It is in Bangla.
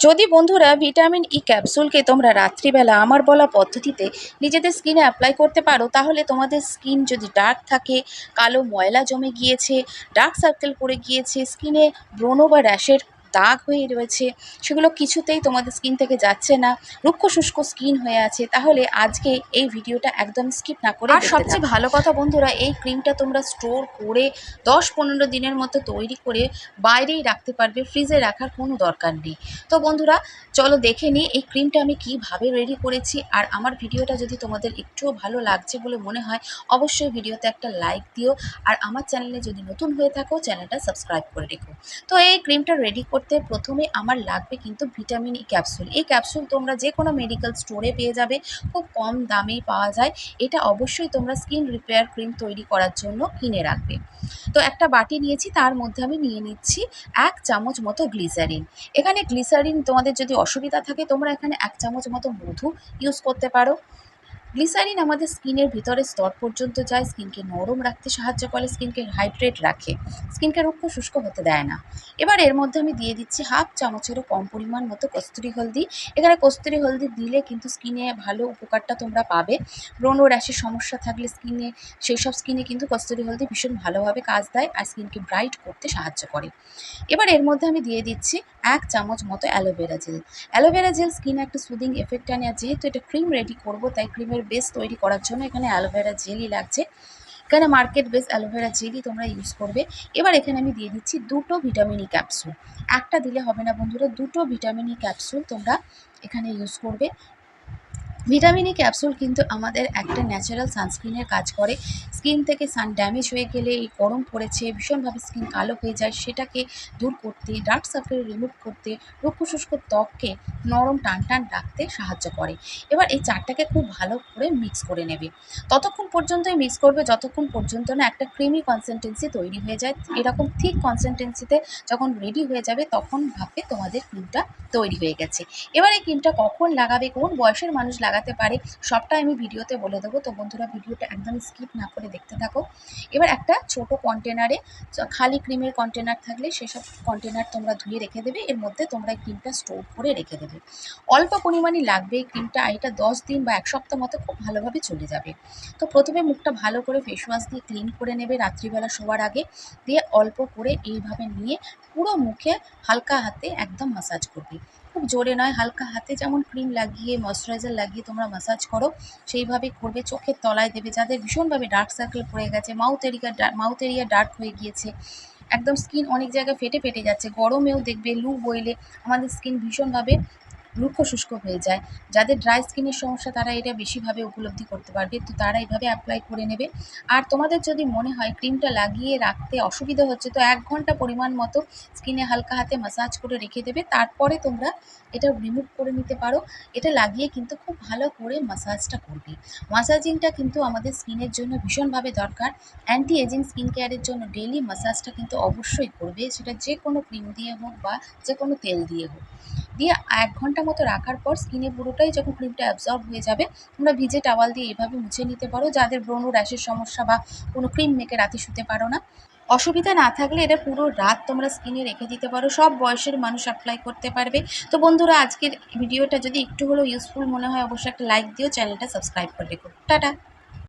যদি বন্ধুরা ভিটামিন ই ক্যাপসুলকে তোমরা রাত্রিবেলা আমার বলা পদ্ধতিতে নিজেদের স্কিনে অ্যাপ্লাই করতে পারো, তাহলে তোমাদের স্কিন যদি ডার্ক থাকে, কালো ময়লা জমে গিয়েছে ডার্ক সার্কেল পড়ে গিয়েছে, স্কিনে ব্রণ বা র্যাশের দাগ হয়ে রয়েছে সেগুলো কিছুতেই তোমাদের স্কিন থেকে যাচ্ছে না। রুক্ষ শুষ্ক স্কিন হয়ে আছে তাহলে আজকে এই ভিডিওটা একদম স্কিপ না করে আর সবচেয়ে ভালো কথা বন্ধুরা এই ক্রিমটা তোমরা স্টোর করে দশ পনেরো দিনের মতো তৈরি করে বাইরেই রাখতে পারবে ফ্রিজে রাখার কোনো দরকার নেই। তো বন্ধুরা চলো দেখে নিই এই ক্রিমটা আমি কীভাবে রেডি করেছি আর আমার ভিডিওটা যদি তোমাদের একটুও ভালো লাগছে বলে মনে হয় অবশ্যই ভিডিওতে একটা লাইক দিও। আর আমার চ্যানেলে যদি নতুন হয়ে থাকো চ্যানেলটা সাবস্ক্রাইব করে রেখো। তো এই ক্রিমটা রেডি করতে প্রথমে আমার লাগবে কিন্তু ভিটামিন ই ক্যাপসুল এই ক্যাপসুল তোমরা যে কোনো মেডিকেল স্টোরে পেয়ে যাবে, খুব কম দামেই পাওয়া যায়। এটা অবশ্যই তোমরা স্কিন রিপেয়ার ক্রিম তৈরি করার জন্য কিনে রাখবে। তো একটা বাটি নিয়েছি, তার মধ্যে আমি নিয়ে নিচ্ছি এক চামচ মতো গ্লিসারিন এখানে গ্লিসারিন তোমাদের যদি অসুবিধা থাকে, তোমরা এখানে এক চামচ মতো মধু ইউজ করতে পারো। গ্লিসারিন আমাদের স্কিনের ভিতরে স্তর পর্যন্ত যায়, স্কিনকে নরম রাখতে সাহায্য করে, স্কিনকে হাইড্রেট রাখে। স্কিনকে রুক্ষ শুষ্ক হতে দেয় না। এবার এর মধ্যে আমি দিয়ে দিচ্ছি হাফ চামচেরও কম পরিমাণ মতো কস্তুরি হলদি। এখানে কস্তুরি হলদি দিলে কিন্তু স্কিনে ভালো উপকারটা তোমরা পাবে। ব্রণ র্যাশের সমস্যা থাকলে স্কিনে সেই সব স্কিনে কিন্তু কস্তুরি হলদি ভীষণ ভালোভাবে কাজ দেয় আর স্কিনকে ব্রাইট করতে সাহায্য করে। এবার এর মধ্যে আমি দিয়ে দিচ্ছি এক চামচ মতো অ্যালোভেরা জেল অ্যালোভেরা জেল স্কিনে একটা সুদিং এফেক্ট আনে আর যেহেতু এটা ক্রিম রেডি করব, তাই ক্রিমের বেস তৈরি করার জন্য এখানে অ্যালোভেরা জেলই লাগছে। এখানে মার্কেট বেস অ্যালোভেরা জেলই তোমরা ইউজ করবে। এবার এখানে আমি দিয়ে দিচ্ছি দুটো ভিটামিন ই ক্যাপসুল একটা দিলে হবে না বন্ধুরা, দুটো ভিটামিন ই ক্যাপসুল তোমরা এখানে ইউজ করবে। ভিটামিন ই ক্যাপসুল কিন্তু আমাদের একটা ন্যাচারাল সানস্ক্রিনের কাজ করে। স্কিন থেকে সান ড্যামেজ হয়ে গেলে, এই গরম পড়েছে, ভীষণভাবে স্কিন কালো হয়ে যায়, সেটাকে দূর করতে ডার্ক সার্কেল রিমুভ করতে রুক্ষ শুষ্ক ত্বককে নরম টান টান রাখতে সাহায্য করে। এবার এই চারটাকে খুব ভালো করে মিক্স করে নেবে। ততক্ষণ পর্যন্তই মিক্স করবে, যতক্ষণ পর্যন্ত না একটা ক্রিমি কনসিস্টেন্সি তৈরি হয়ে যায়। এরকম ঠিক কনসিস্টেন্সিতে যখন রেডি হয়ে যাবে, তখন ভাববে তোমাদের ক্রিমটা তৈরি হয়ে গেছে। এবার এই ক্রিমটা কখন লাগাবে, কোন বয়সের মানুষ লাগাতে পারে। সবটা আমি ভিডিওতে বলে দেবো। তো বন্ধুরা, ভিডিওটা একদম স্কিপ না করে দেখতে থাকো। এবার একটা ছোট কন্টেনারে খালি ক্রিমের কন্টেনার থাকলে সেসব কন্টেনার তোমরা ধুয়ে রেখে দেবে। এর মধ্যে তোমরা ক্রিমটা স্টোর করে রেখে দেবে। অল্প পরিমাণে লাগবে এই ক্রিমটা এটা দশ দিন বা এক সপ্তাহ মতো খুব ভালোভাবে চলে যাবে। তো প্রথমে মুখটা ভালো করে ফেস ওয়াশ দিয়ে ক্লিন করে নেবে রাত্রিবেলা শোয়ার আগে। দিয়ে অল্প করে এইভাবে নিয়ে পুরো মুখে হালকা হাতে একদম মাসাজ করবে। খুব জোরে নয়, হালকা হাতে যেমন ক্রিম লাগিয়ে, ময়শ্চারাইজার লাগিয়ে তোমরা মাসাজ করো, সেইভাবে করবে, চোখের তলায় দেবে, যাদের ভীষণভাবে ডার্ক সার্কেল পড়ে গেছে mouth area mouth area dark হয়ে গিয়েছে, একদম স্কিন অনেক জায়গায় ফেটে ফেটে যাচ্ছে, গরমেও দেখবে লু বইলে আমাদের স্কিন ভীষণভাবে রুক্ষ শুষ্ক হয়ে যায়। যাদের ড্রাই স্কিনের সমস্যা তারা এটা বেশিভাবে উপলব্ধি করতে পারবে। তো তারা এইভাবে অ্যাপ্লাই করে নেবে। আর তোমাদের যদি মনে হয় ক্রিমটা লাগিয়ে রাখতে অসুবিধা হচ্ছে, তো এক ঘণ্টা পরিমাণ মতো স্কিনে হালকা হাতে মাসাজ করে রেখে দেবে। তারপরে তোমরা এটা রিমুভ করে নিতে পারো। এটা লাগিয়ে কিন্তু খুব ভালো করে মাসাজটা করবে। মাসাজিংটা কিন্তু আমাদের স্কিনের জন্য ভীষণভাবে দরকার। অ্যান্টি এজিং স্কিন কেয়ারের জন্য ডেলি মাসাজটা কিন্তু অবশ্যই করবে। সেটা যে কোনো ক্রিম দিয়ে হোক বা যে কোনো তেল দিয়ে হোক। দিয়ে এক ঘণ্টা মতো রাখার পর স্কিনে পুরোটাই যখন ক্রিমটা অ্যাবজর্ব হয়ে যাবে, তোমরা ভিজে টাওয়াল দিয়ে এভাবে মুছে নিতে পারো। যাদের ব্রণ র্যাশের সমস্যা বা কোনো ক্রিম মেখে রাতে শুতে পারো না। অসুবিধা না থাকলে এটা পুরো রাত তোমরা স্কিনে রেখে দিতে পারো। সব বয়সের মানুষ অ্যাপ্লাই করতে পারবে। তো বন্ধুরা, আজকের ভিডিওটা যদি একটু হলেও ইউজফুল মনে হয়, অবশ্যই একটা লাইক দিও চ্যানেলটা সাবস্ক্রাইব করে রেখো। টাটা!